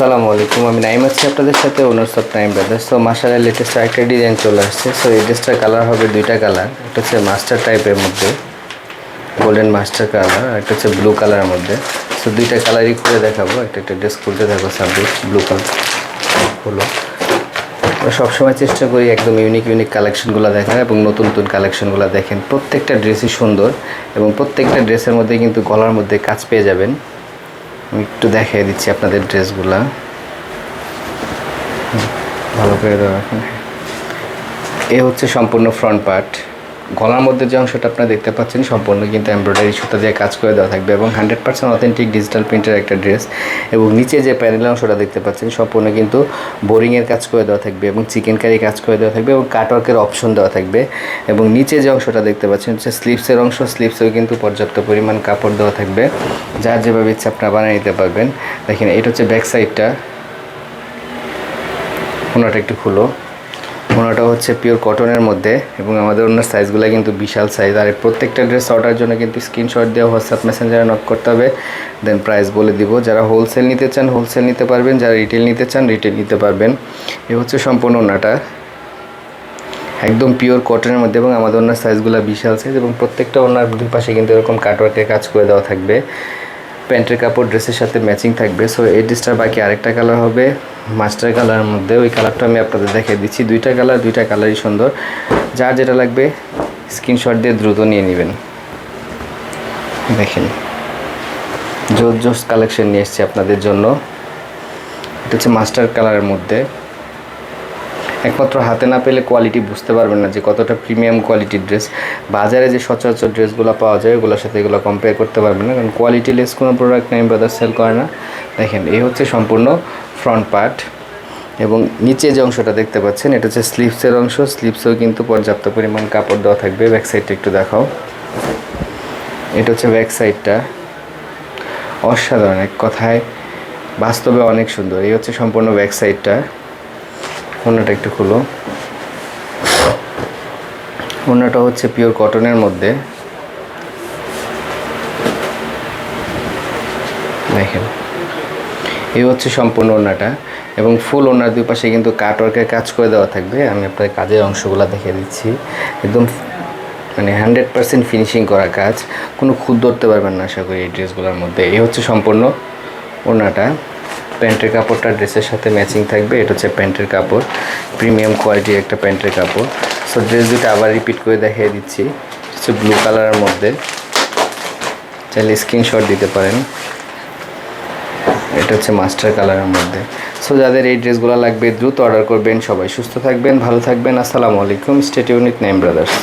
আসসালামু আলাইকুম। আমি নাইম আছি আপনাদের সাথে ওনার্স অফ টাইম ব্রাদার্স তো মাসারের লেটেস্ট একটা ডিজাইন চলে আসছে। সো এই ড্রেসটার কালার হবে দুইটা কালার একটা হচ্ছে মাস্টার টাইপের মধ্যে গোল্ডেন মাস্টার কালার একটা হচ্ছে ব্লু কালারের মধ্যে। সো দুইটা কালারই খুলে দেখাবো। একটা একটা ড্রেস খুলতে থাকব সাবজেক্ট ব্লু কালার হলো সবসময় চেষ্টা করি একদম ইউনিক ইউনিক কালেকশনগুলো দেখা এবং নতুন নতুন কালেকশনগুলো দেখেন। প্রত্যেকটা ড্রেসই সুন্দর এবং প্রত্যেকটা ড্রেসের মধ্যে কিন্তু গলার মধ্যে কাজ পেয়ে যাবেন। আমি একটু দেখিয়ে দিচ্ছি আপনাদের ড্রেসগুলা। ভালো করে দেওয়া এ হচ্ছে সম্পূর্ণ ফ্রন্ট পার্ট গলার মধ্যে যে অংশটা আপনারা দেখতে পাচ্ছেন সম্পূর্ণ কিন্তু এমব্রয়ডারি সুতা দিয়ে কাজ করে দেওয়া থাকবে এবং হান্ড্রেড পার্সেন্ট অথেন্টিক ডিজিটাল প্রিন্টের একটা ড্রেস এবং নিচে যে প্যানেল অংশটা দেখতে পাচ্ছেন সম্পূর্ণ কিন্তু বোরিংয়ের কাজ করে দেওয়া থাকবে এবং চিকেন কারি কাজ করে দেওয়া থাকবে এবং কাটওয়ার্কের অপশন দেওয়া থাকবে এবং নিচে যে অংশটা দেখতে পাচ্ছেন হচ্ছে স্লিপসের অংশ স্লিপসেও কিন্তু পর্যাপ্ত পরিমাণ কাপড় দেওয়া থাকবে। যার যেভাবে ইচ্ছে আপনারা বানিয়ে নিতে পারবেন। দেখেন, এটা হচ্ছে ব্যাক সাইডটা ওনাটা একটু খুলো। ওনাটা হচ্ছে পিওর কটনের মধ্যে এবং আমাদের অন্য সাইজগুলো কিন্তু বিশাল সাইজ আর প্রত্যেকটা ড্রেস অর্ডার জন্য কিন্তু স্ক্রিনশট দেওয়া হোয়াটসঅ্যাপ মেসেঞ্জারে নক করতে হবে। দেন প্রাইস বলে দিব। যারা হোলসেল নিতে চান হোলসেল নিতে পারবেন। যারা রিটেল নিতে চান রিটেল নিতে পারবেন। এ হচ্ছে সম্পূর্ণ ওনাটা। একদম পিওর কটনের মধ্যে এবং আমাদের ওনার সাইজগুলো বিশাল সাইজ এবং প্রত্যেকটা ওনার দুই পাশে কিন্তু এরকম কাটওয়ার্কের কাজ করে দেওয়া থাকবে। প্যান্টের কাপড়, ড্রেসের সাথে ম্যাচিং থাকবে। সো এই ড্রেসটার বাকি আরেকটা কালার হবে মাস্টার কালারের মধ্যে। ওই কালারটা আমি আপনাদের দেখিয়ে দিচ্ছি। দুইটা কালার, দুইটা কালারই সুন্দর। যার যেটা লাগবে, স্ক্রিনশট দিয়ে দ্রুত নিয়ে নেবেন। দেখেন। জোর জোস কালেকশন নিয়ে এসেছি আপনাদের জন্য। এটা হচ্ছে মাস্টার কালারের মধ্যে। একমাত্র হাতে না পেলে কোয়ালিটি বুঝতে পারবেন না যে কতটা প্রিমিয়াম কোয়ালিটির ড্রেস বাজারে যে সচরাচর ড্রেসগুলো পাওয়া যায়, ওগুলোর সাথে এগুলো কম্পেয়ার করতে পারবেন না। কারণ কোয়ালিটি লেস কোনো প্রোডাক্ট নেই ব্রাদার সেল করে না। দেখেন, এই হচ্ছে সম্পূর্ণ ফ্রন্ট পার্ট এবং নিচে যে অংশটা দেখতে পাচ্ছেন, এটা হচ্ছে স্লিপসের অংশ। স্লিপসেও কিন্তু পর্যাপ্ত পরিমাণ কাপড় দেওয়া থাকবে। ব্যাক সাইডটা একটু দেখাও। এটা হচ্ছে ব্যাক সাইডটা অসাধারণ, এক কথায় বাস্তবে অনেক সুন্দর। এই হচ্ছে সম্পূর্ণ ব্যাক সাইডটা ওনাটা একটু খুলো। ওনাটা হচ্ছে পিওর কটনের মধ্যে। দেখেন। এই হচ্ছে সম্পূর্ণ ওনাটা এবং ফুল ওনার দুই পাশে কিন্তু কাটওয়ার্কের কাজ করে দেওয়া থাকবে। আমি আপনাদের কাজের অংশগুলো দেখে দিচ্ছি। একদম মানে হান্ড্রেড পার্সেন্ট ফিনিশিং করা কাজ। কোনো খুদ ধরতে পারবেন না, আশা করি, এই ড্রেসগুলোর মধ্যে। এই হচ্ছে সম্পূর্ণ ওনাটা প্যান্টের কাপড়টা ড্রেসের সাথে ম্যাচিং থাকবে, এটা হচ্ছে প্যান্টের কাপড়। প্রিমিয়াম কোয়ালিটির একটা প্যান্টের কাপড়। সো ড্রেস দুটো আবার রিপিট করে দেখিয়ে দিচ্ছি। হচ্ছে ব্লু কালারের মধ্যে। চাইলে স্ক্রিনশট দিতে পারেন। এটা হচ্ছে মাস্টার কালারের মধ্যে। সো যাদের এই ড্রেসগুলো লাগবে, দ্রুত অর্ডার করবেন। সবাই সুস্থ থাকবেন, ভালো থাকবেন। আসসালামু আলাইকুম। State unit name brothers